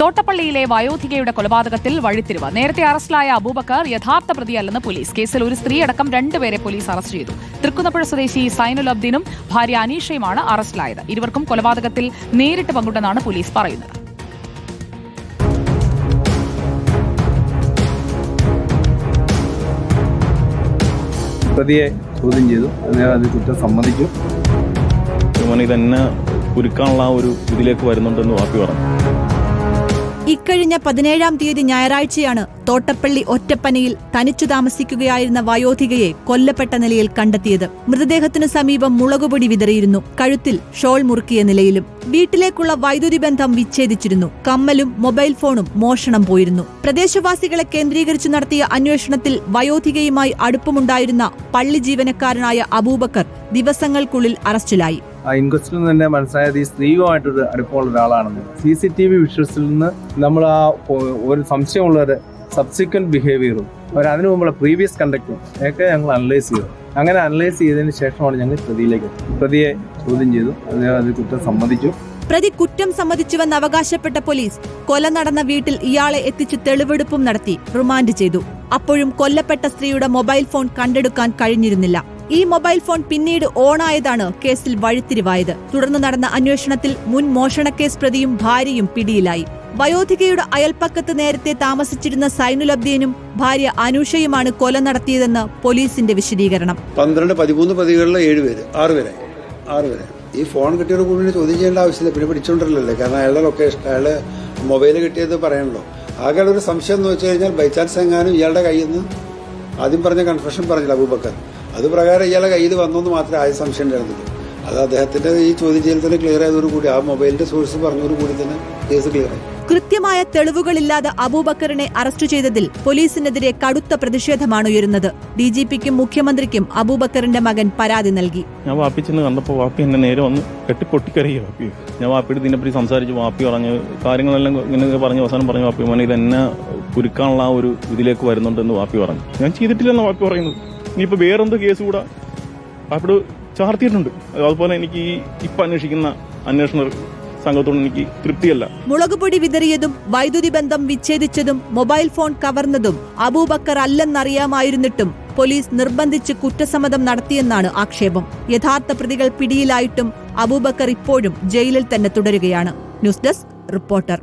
തോട്ടപ്പള്ളിയിലെ വയോധികയുടെ കൊലപാതകത്തിൽ വഴിത്തിരിവ്. നേരത്തെ അറസ്റ്റിലായ അബൂബക്കർ യഥാർത്ഥ പ്രതിയല്ലെന്ന് പോലീസ്. കേസിൽ ഒരു സ്ത്രീ അടക്കം രണ്ടുപേരെ പോലീസ് അറസ്റ്റ് ചെയ്തു. തൃക്കുന്നപ്പുഴ സ്വദേശി സൈനുൽ അബ്ദീനും ഭാര്യ അനീഷയുമാണ് അറസ്റ്റിലായത്. ഇരുവർക്കും കൊലപാതകത്തിൽ നേരിട്ട് പങ്കുണ്ടെന്നാണ് പോലീസ് പറയുന്നത്. പ്രതിയെ ചോദ്യം ചെയ്തു. അദ്ദേഹം അത് കുറ്റം സമ്മതിച്ചു കുരുക്കാനുള്ള ആ ഒരു ഇതിലേക്ക് വരുന്നുണ്ടെന്ന് വാപ്പി പറഞ്ഞു. ഇക്കഴിഞ്ഞ പതിനേഴാം തീയതി ഞായറാഴ്ചയാണ് തോട്ടപ്പള്ളി ഒറ്റപ്പനയിൽ തനിച്ചു താമസിക്കുകയായിരുന്ന വയോധികയെ കൊല്ലപ്പെട്ട നിലയിൽ കണ്ടെത്തിയത്. മൃതദേഹത്തിന് സമീപം മുളകുപൊടി വിതറിയിരുന്നു. കഴുത്തിൽ ഷോൾ മുറുക്കിയ നിലയിലും വീട്ടിലേക്കുള്ള വൈദ്യുതി ബന്ധം വിച്ഛേദിച്ചിരുന്നു. കമ്മലും മൊബൈൽ ഫോണും മോഷണം പോയിരുന്നു. പ്രദേശവാസികളെ കേന്ദ്രീകരിച്ചു നടത്തിയ അന്വേഷണത്തിൽ വയോധികയുമായി അടുപ്പമുണ്ടായിരുന്ന പള്ളി ജീവനക്കാരനായ അബൂബക്കർ ദിവസങ്ങൾക്കുള്ളിൽ അറസ്റ്റിലായി. ഇൻക്വസ്റ്റിൽ നിന്ന് തന്നെ മനസ്സിലായത് ഈ സ്ത്രീയുമായിട്ടൊരു അടുപ്പമുള്ള ഒരാളാണെന്ന്. സി സി ടി വി വിഷ്വൽസിൽ നിന്ന് നമ്മൾ ആ ഒരു സംശയമുള്ള ഒരു സബ്സിക്വന്റ് ബിഹേവിയറും അവർ അതിനു മുമ്പുള്ള പ്രീവിയസ് കണ്ടക്റ്റും ഒക്കെ ഞങ്ങൾ അനലൈസ് ചെയ്തു. അങ്ങനെ അനലൈസ് ചെയ്തതിന് ശേഷമാണ് ഞങ്ങൾ പ്രതിയിലേക്ക് പ്രതിയെ ചോദ്യം ചെയ്തു. അദ്ദേഹം അത് കുറ്റം സമ്മതിച്ചു. പ്രതി കുറ്റം സമ്മതിച്ചുവെന്ന് അവകാശപ്പെട്ട പോലീസ് കൊല നടന്ന വീട്ടിൽ ഇയാളെ എത്തിച്ച് തെളിവെടുപ്പും നടത്തി റിമാൻഡ് ചെയ്തു. അപ്പോഴും കൊല്ലപ്പെട്ട സ്ത്രീയുടെ മൊബൈൽ ഫോൺ കണ്ടെടുക്കാൻ കഴിഞ്ഞിരുന്നില്ല. ഈ മൊബൈൽ ഫോൺ പിന്നീട് ഓണായതാണ് കേസിൽ വഴിത്തിരിവായത്. തുടർന്ന് നടന്ന അന്വേഷണത്തിൽ മുൻ മോഷണക്കേസ് പ്രതിയും ഭാര്യയും പിടിയിലായി. വയോധികയുടെ അയൽപ്പക്കത്ത് നേരത്തെ താമസിച്ചിരുന്ന സൈനുലബ്ദീനും ഭാര്യ അനൂഷയുമാണ് കൊല നടത്തിയതെന്ന് പോലീസിന്റെ വിശദീകരണം. പന്ത്രണ്ട് പതിമൂന്ന് പ്രതികളിലെ ഏഴുപേര് ആറുപേരെ ആറുപേരെ ഈ ഫോൺ കിട്ടിയോട് കൂടി ചോദ്യം ചെയ്യേണ്ട ആവശ്യമില്ല. പിന്നെ പിടിച്ചോണ്ടല്ലേ കാരണം അയാളുടെ ലൊക്കേഷൻ അയാൾ മൊബൈൽ കിട്ടിയത് പറയണല്ലോ ആകെ ഒരു സംശയം എന്ന് വെച്ച് കഴിഞ്ഞാൽ ബൈ ചാൻസ് എങ്ങാനും ഇയാളുടെ കയ്യിൽ നിന്ന് ആദ്യം പറഞ്ഞ കൺഫെഷൻ പറഞ്ഞില്ല അബൂബക്കർ. അത് പ്രകാരം ഇയാളെ കയ്യിൽ വന്നെന്ന് മാത്രമേ ആയ സംശയം ഉണ്ടായിരുന്നുള്ളൂ. അത് അദ്ദേഹത്തിന്റെ ഈ ചോദ്യം ചെയ്യൽ തന്നെ ക്ലിയർ ആയതോടുകൂടി ആ മൊബൈലിന്റെ സോഴ്സ് പറഞ്ഞതോടുകൂടി തന്നെ കേസ് ക്ലിയർ ആയി. കൃത്യമായ തെളിവുകളില്ലാതെ അബൂബക്കറിനെ അറസ്റ്റ് ചെയ്തതിൽ പോലീസിനെതിരെ കടുത്ത പ്രതിഷേധമാണ് ഉയരുന്നത്. ഡി ജി പിക്കും മുഖ്യമന്ത്രിക്കും അബൂബക്കറിന്റെ മകൻ പരാതി നൽകി. ഞാൻ വാപ്പി ചെന്ന് കണ്ടപ്പോൾ വാപ്പി എന്നെ നേരെ വന്ന് കെട്ടിപ്പൊട്ടിക്കറിയ വാപ്പി. ഞാൻ വാപ്പിയുടെ ഇതിനെപ്പറ്റി സംസാരിച്ചു വാപ്പി പറഞ്ഞു കാര്യങ്ങളെല്ലാം ഇങ്ങനെ പറഞ്ഞു അവസാനം പറഞ്ഞു വാപ്പി മോനെ ഇതെന്നെ കുരുക്കാനുള്ള ആ ഒരു ഇതിലേക്ക് വരുന്നുണ്ടെന്ന് വാപ്പി പറഞ്ഞു. ഞാൻ ചെയ്തിട്ടില്ലെന്ന് വാപ്പി പറയുന്നത്. ഇനിയിപ്പോൾ വേറെന്ത് കേസ് കൂടെ? അപ്പോൾ ചാർത്തിയിട്ടുണ്ട്. അതുപോലെ എനിക്ക് ഈ ഇപ്പം അന്വേഷിക്കുന്ന അന്വേഷണ സംഘത്തോട് എനിക്ക് തൃപ്തിയല്ല. മുളകുപൊടി വിതറിയതും വൈദ്യുതി ബന്ധം വിച്ഛേദിച്ചതും മൊബൈൽ ഫോൺ കവർന്നതും അബൂബക്കർ അല്ലെന്നറിയാമായിരുന്നിട്ടും പോലീസ് നിർബന്ധിച്ച് കുറ്റസമ്മതം നടത്തിയെന്നാണ് ആക്ഷേപം. യഥാർത്ഥ പ്രതികൾ പിടിയിലായിട്ടും അബൂബക്കർ ഇപ്പോഴും ജയിലിൽ തന്നെ തുടരുകയാണ്. News desk reporter.